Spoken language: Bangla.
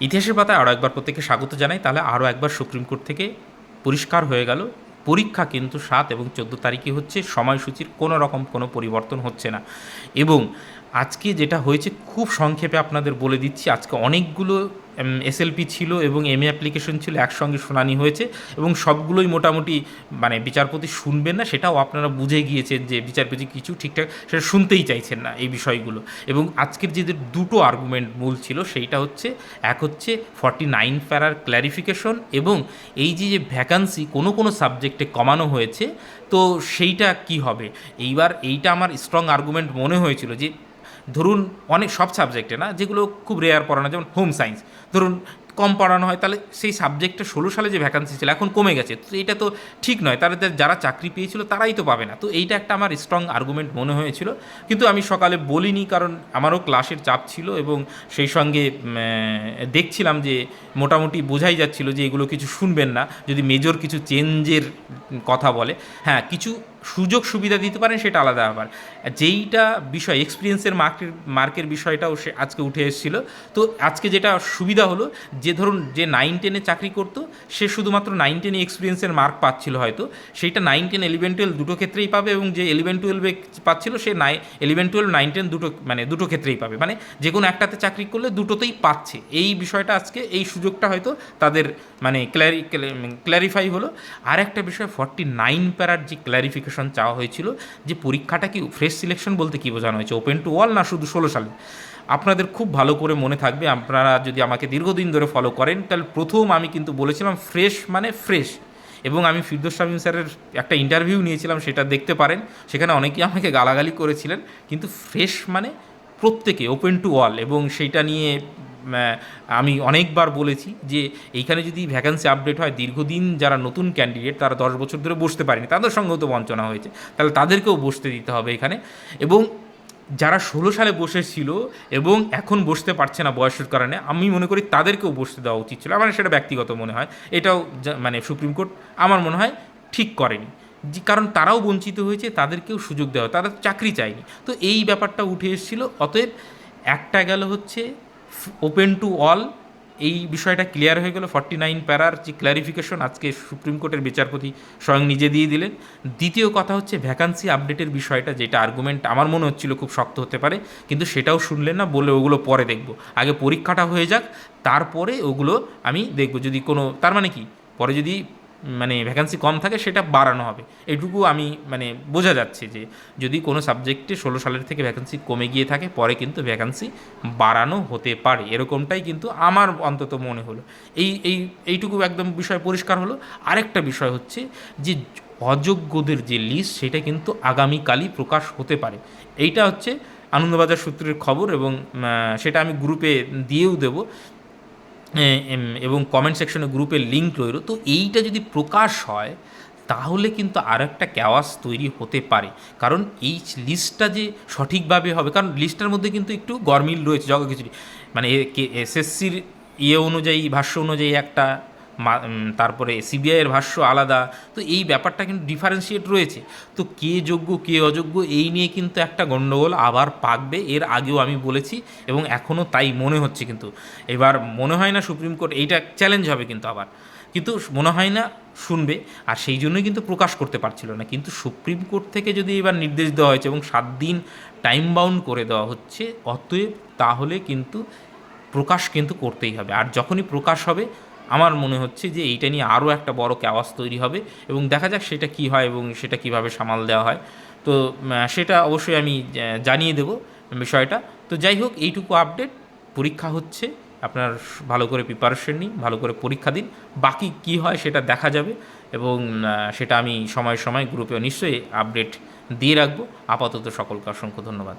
ইতিহাসের পাতায় আরও একবার প্রত্যেককে স্বাগত জানাই। তাহলে আরও একবার সুপ্রিম কোর্ট থেকে পরিষ্কার হয়ে গেল। পরীক্ষা কিন্তু সাত এবং চোদ্দ তারিখে হচ্ছে, সময়সূচির কোনো রকম কোনো পরিবর্তন হচ্ছে না। এবং আজকে যেটা হয়েছে, খুব সংক্ষেপে আপনাদের বলে দিচ্ছি, আজকে অনেকগুলো এসএলপি ছিল এবং এমএ অ্যাপ্লিকেশন ছিল, একসঙ্গে শুনানি হয়েছে এবং সবগুলোই মোটামুটি মানে বিচারপতি শুনবেন না, সেটাও আপনারা বুঝে গিয়েছেন যে বিচারপতি কিছু ঠিকঠাক সেটা শুনতেই চাইছেন না এই বিষয়গুলো। এবং আজকের যে দুটো আর্গুমেন্ট মূল ছিল, সেইটা হচ্ছে, এক হচ্ছে ফর্টি নাইন প্যারার ক্ল্যারিফিকেশন এবং এই যে যে ভ্যাকান্সি কোনো কোনো সাবজেক্টে কমানো হয়েছে, তো সেইটা কি হবে? এইবার এইটা আমার স্ট্রং আর্গুমেন্ট মনে হয়েছিল যে ধরুন অনেক সব সাবজেক্টে না যেগুলো খুব রেয়ার পড়ানো যেমন হোম সায়েন্স ধরুন কম পড়ানো হয়, তাহলে সেই সাবজেক্টে ষোলো সালে যে ভ্যাকান্সি ছিল, এখন কমে গেছে। তো এটা তো ঠিক নয় তাহলে যারা চাকরি পেয়েছিল তারাই তো পাবে না। তো এইটা একটা আমার স্ট্রং আর্গুমেন্ট মনে হয়েছিল। কিন্তু আমি সকালে বলিনি, কারণ আমারও ক্লাসের চাপ ছিল এবং সেই সঙ্গে দেখছিলাম যে মোটামুটি বোঝাই যাচ্ছিল যে এগুলো কিছু শুনবেন না, যদি মেজর কিছু চেঞ্জের কথা বলে। হ্যাঁ কিছু সুযোগ সুবিধা দিতে পারেন, সেটা আলাদা ব্যাপার। যেইটা বিষয় এক্সপিরিয়েন্সের মার্কের মার্কের বিষয়টাও সে আজকে উঠে এসেছিল। তো আজকে যেটা সুবিধা হলো যে ধরুন যে নাইন টেনে চাকরি করতো, সে শুধুমাত্র নাইন টেনে এক্সপিরিয়েন্সের মার্ক পাচ্ছিল হয়তো। সেইটা নাইন টেন এলিভেন টুয়েলভ দুটো ক্ষেত্রেই পাবে এবং যে এলিভেন টুয়েলভে পাচ্ছিল, সে নাই এলিভেন টুয়েলভ নাইন টেন দুটো মানে দুটো ক্ষেত্রেই পাবে। মানে যে কোনো একটাতে চাকরি করলে দুটোতেই পাচ্ছে। এই বিষয়টা আজকে, এই সুযোগটা হয়তো তাদের মানে ক্ল্যারি ক্ল্যারিফাই হলো। আর একটা বিষয় ফর্টি নাইন প্যারার যে ক্ল্যারিফিকেশন চাওয়া হয়েছিল, যে পরীক্ষাটা কি ফ্রেশ সিলেকশন বলতে কী বোঝানো হয়েছে? ওপেন টু অল না শুধু ষোলো সালে আপনাদের খুব ভালো করে মনে থাকবে, আপনারা যদি আমাকে দীর্ঘদিন ধরে ফলো করেন, তাহলে প্রথম আমি কিন্তু বলেছিলাম ফ্রেশ মানে ফ্রেশ এবং আমি ফিরদোস শামীম স্যারের একটা ইন্টারভিউ নিয়েছিলাম, সেটা দেখতে পারেন। সেখানে অনেকেই আমাকে গালাগালি করেছিলেন, কিন্তু ফ্রেশ মানে প্রত্যেকে ওপেন টু অল এবং সেইটা নিয়ে আমি অনেকবার বলেছি যে, এইখানে যদি ভ্যাকান্সি আপডেট হয়, দীর্ঘদিন যারা নতুন ক্যান্ডিডেট তারা দশ বছর ধরে বসতে পারেনি। তাদের সঙ্গেও তো বঞ্চনা হয়েছে। তাহলে তাদেরকেও বসতে দিতে হবে এখানে। এবং যারা ষোলো সালে বসেছিল এবং এখন বসতে পারছে না বয়সের কারণে, আমি মনে করি তাদেরকেও বসতে দেওয়া উচিত ছিল। আমার সেটা ব্যক্তিগত মনে হয়। এটাও মানে সুপ্রিম কোর্ট আমার মনে হয় ঠিক করেনি। যে, কারণ তারাও বঞ্চিত হয়েছে, তাদেরকেও সুযোগ দেওয়া, তারা চাকরি চায়নি। তো এই ব্যাপারটা উঠে এসেছিল। অতএব একটা গেল হচ্ছে ওপেন টু অল এই বিষয়টা ক্লিয়ার হয়ে গেল। ফর্টি নাইন প্যারার যে ক্ল্যারিফিকেশন আজকে সুপ্রিম কোর্টের বিচারপতি স্বয়ং নিজে দিয়ে দিলেন। দ্বিতীয় কথা হচ্ছে ভ্যাকান্সি আপডেটের বিষয়টা, যেটা আর্গুমেন্ট আমার মনে হচ্ছিল খুব শক্ত হতে পারে, কিন্তু সেটাও শুনলেন না, বলে ওগুলো পরে দেখব। আগে পরীক্ষাটা হয়ে যাক, তারপরে ওগুলো আমি দেখব। যদি কোনো, তার মানে কি? পরে যদি মানে ভ্যাকান্সি কম থাকে, সেটা বাড়ানো হবে। এইটুকু আমি মানে বোঝা যাচ্ছে যে, যদি কোনো সাবজেক্টে ষোলো সালের থেকে ভ্যাকান্সি কমে গিয়ে থাকে, পরে কিন্তু ভ্যাকান্সি বাড়ানো হতে পারে। এরকমটাই কিন্তু আমার অন্তত মনে হলো। এই এই, এইটুকু একদম বিষয় পরিষ্কার হলো। আরেকটা বিষয় হচ্ছে যে, অযোগ্যদের যে লিস্ট সেটা কিন্তু আগামীকালই প্রকাশ হতে পারে। এইটা হচ্ছে আনন্দবাজার সূত্রের খবর এবং সেটা আমি গ্রুপে দিয়েও দেবো। এবং কমেন্ট সেকশনে গ্রুপের লিঙ্ক রইল। তো এইটা যদি প্রকাশ হয়, তাহলে কিন্তু আর একটা ক্যাওয়াস তৈরি হতে পারে। কারণ এই লিস্টটা যে সঠিকভাবে হবে, কারণ লিস্টটার মধ্যে কিন্তু একটু গরমিল রয়েছে জগা খিচুড়ি। মানে এসএসসির ইয়ে অনুযায়ী, ভাষ্য অনুযায়ী একটা তারপরে সিবিআইয়ের ভাষ্য আলাদা। তো এই ব্যাপারটা কিন্তু ডিফারেন্সিয়েট রয়েছে। তো কে যোগ্য, কে অযোগ্য, এই নিয়ে কিন্তু একটা গণ্ডগোল আবার পাকবে, এর আগেও আমি বলেছি এবং এখনও তাই মনে হচ্ছে কিন্তু। এবার মনে হয় না সুপ্রিম কোর্ট এইটা চ্যালেঞ্জ হবে কিন্তু আবার। কিন্তু মনে হয় না, শুনবে। আর সেই জন্যই কিন্তু প্রকাশ করতে পারছিল না। কিন্তু সুপ্রিম কোর্ট থেকে যদি এবার নির্দেশ দেওয়া হয়েছে এবং সাত দিন টাইম বাউন্ড করে দেওয়া হচ্ছে, অতএব তাহলে কিন্তু প্রকাশ কিন্তু করতেই হবে। আর যখনই প্রকাশ হবে আমার মনে হচ্ছে যে এইটা নিয়ে আরও একটা বড় ক্যাওয়াস তৈরি হবে এবং দেখা যাক সেটা কি হয় এবং সেটা কীভাবে সামাল দেওয়া হয়। তো সেটা অবশ্যই আমি জানিয়ে দেব বিষয়টা। তো যাই হোক, এইটুকু আপডেট পরীক্ষা হচ্ছে। আপনার ভালো করে প্রিপারেশন নিন, ভালো করে পরীক্ষা দিন। বাকি কি হয় সেটা দেখা যাবে এবং সেটা আমি সময় সময় গ্রুপে নিশ্চয়ই আপডেট দিয়ে রাখব। আপাতত সকলকে অসংখ্য ধন্যবাদ।